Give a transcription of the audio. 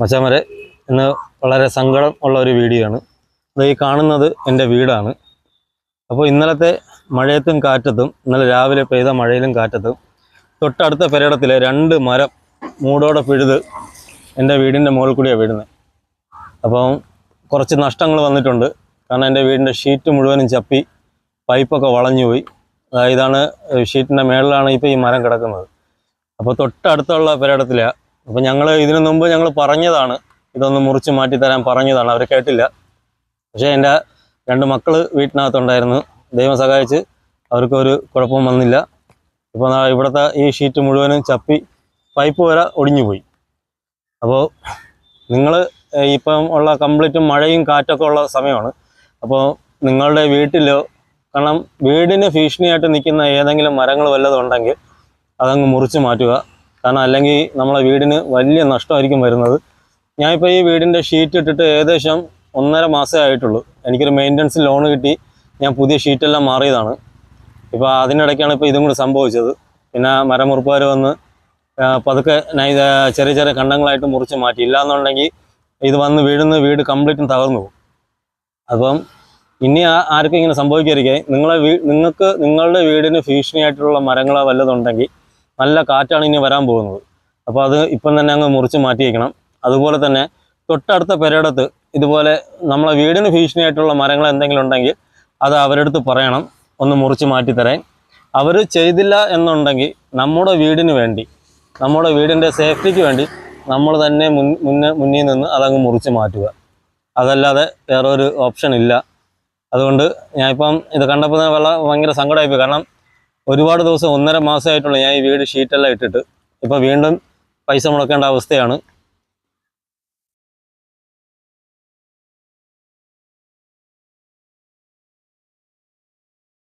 മച്ചാമരെ ഇന്ന് വളരെ സങ്കടം ഉള്ള ഒരു വീഡിയോ ആണ്. അത് ഈ കാണുന്നത് എന്റെ വീടാണ്. അപ്പോൾ ഇന്നലത്തെ മഴയത്തും കാറ്റത്തും ഇന്നലെ രാവിലെ പെയ്ത മഴയിലും കാറ്റത്തും തൊട്ടടുത്ത പെരയിടത്തിലെ രണ്ട് മരം മൂടോടെ പിഴുത് എന്റെ വീടിന്റെ മുകളിൽ കൂടിയാണ് വീഴുന്നത്. അപ്പം കുറച്ച് നഷ്ടങ്ങൾ വന്നിട്ടുണ്ട്. കാരണം എന്റെ വീടിന്റെ ഷീറ്റ് മുഴുവനും ചപ്പി പൈപ്പൊക്കെ വളഞ്ഞുപോയി ഇതാണ് ഷീറ്റിന്റെ മേളിലാണ് ഇപ്പോൾ ഈ മരം കിടക്കുന്നത്. അപ്പോൾ തൊട്ടടുത്തുള്ള പെരയിടത്തിലാണ് അപ്പോൾ ഞങ്ങൾ ഇതിനു മുമ്പ് ഞങ്ങൾ പറഞ്ഞതാണ് ഇതൊന്ന് മുറിച്ച് മാറ്റി തരാൻ പറഞ്ഞതാണ് അവർ കേട്ടില്ല. പക്ഷേ എന്റെ രണ്ട് മക്കൾ വീട്ടിനകത്തുണ്ടായിരുന്നു ദൈവം സഹായിച്ച് അവർക്കൊരു കുഴപ്പവും വന്നില്ല. ഇപ്പോൾ ഇവിടുത്തെ ഈ ഷീറ്റ് മുഴുവനും ചപ്പി പൈപ്പ് വരെ ഒടിഞ്ഞു പോയി. അപ്പോൾ നിങ്ങൾ ഇപ്പം ഉള്ള കംപ്ലീറ്റും മഴയും കാറ്റൊക്കെ ഉള്ള സമയമാണ്. അപ്പോൾ നിങ്ങളുടെ വീട്ടിലോ കാരണം വീടിന് ഭീഷണിയായിട്ട് നിൽക്കുന്ന ഏതെങ്കിലും മരങ്ങൾ വല്ലതും ഉണ്ടെങ്കിൽ അതങ്ങ് മുറിച്ച് മാറ്റുക. കാരണം അല്ലെങ്കിൽ നമ്മളെ വീടിന് വലിയ നഷ്ടമായിരിക്കും വരുന്നത്. ഞാനിപ്പോൾ ഈ വീടിന്റെ ഷീറ്റ് ഇട്ടിട്ട് ഏകദേശം ഒന്നര മാസമേ ആയിട്ടുള്ളൂ. എനിക്കൊരു മെയിന്റനൻസ് ലോൺ കിട്ടി. ഞാൻ പുതിയ ഷീറ്റെല്ലാം മാറിയതാണ്. ഇപ്പോൾ അതിനിടയ്ക്കാണ് ഇപ്പോൾ ഇതും കൂടി സംഭവിച്ചത്. പിന്നെ മരമുറുപ്പുകാർ വന്ന് പതുക്കെ ചെറിയ ചെറിയ കണ്ടങ്ങളായിട്ട് മുറിച്ച് മാറ്റി. ഇല്ലാന്നുണ്ടെങ്കിൽ ഇത് വന്ന് വീഴുന്ന വീട് കംപ്ലീറ്റും തകർന്നു പോകും. അപ്പം ഇനി ആർക്കും ഇങ്ങനെ സംഭവിക്കാതിരിക്കെ നിങ്ങളെ നിങ്ങൾക്ക് നിങ്ങളുടെ വീടിന് ഭീഷണിയായിട്ടുള്ള മരങ്ങളോ വല്ലതുണ്ടെങ്കിൽ നല്ല കാറ്റാണ് ഇനി വരാൻ പോകുന്നത്. അപ്പോൾ അത് ഇപ്പം തന്നെ അങ്ങ് മുറിച്ച് മാറ്റി വയ്ക്കണം അതുപോലെ തന്നെ തൊട്ടടുത്ത പെരയിടത്ത് ഇതുപോലെ നമ്മളെ വീടിന് ഭീഷണിയായിട്ടുള്ള മരങ്ങൾ എന്തെങ്കിലും ഉണ്ടെങ്കിൽ അത് അവരുടെ അടുത്ത് പറയണം. ഒന്ന് മുറിച്ച് മാറ്റിത്തരാൻ അവർ ചെയ്തില്ല എന്നുണ്ടെങ്കിൽ നമ്മുടെ വീടിന് വേണ്ടി നമ്മുടെ വീടിന്റെ സേഫ്റ്റിക്ക് വേണ്ടി നമ്മൾ തന്നെ മുൻ മുന്നേ മുന്നിൽ നിന്ന് അതങ്ങ് മുറിച്ച് മാറ്റുക. അതല്ലാതെ വേറൊരു ഓപ്ഷൻ ഇല്ല. അതുകൊണ്ട് ഞാനിപ്പം ഇത് കണ്ടപ്പോൾ വളരെ ഭയങ്കര സങ്കടമായിപ്പോയി. കാരണം ഒരുപാട് ദിവസം ഒന്നര മാസമായിട്ടുള്ള ഞാൻ ഈ വീട് ഷീറ്റെല്ലാം ഇട്ടിട്ട് ഇപ്പോൾ വീണ്ടും പൈസ മുടക്കേണ്ട അവസ്ഥയാണ്.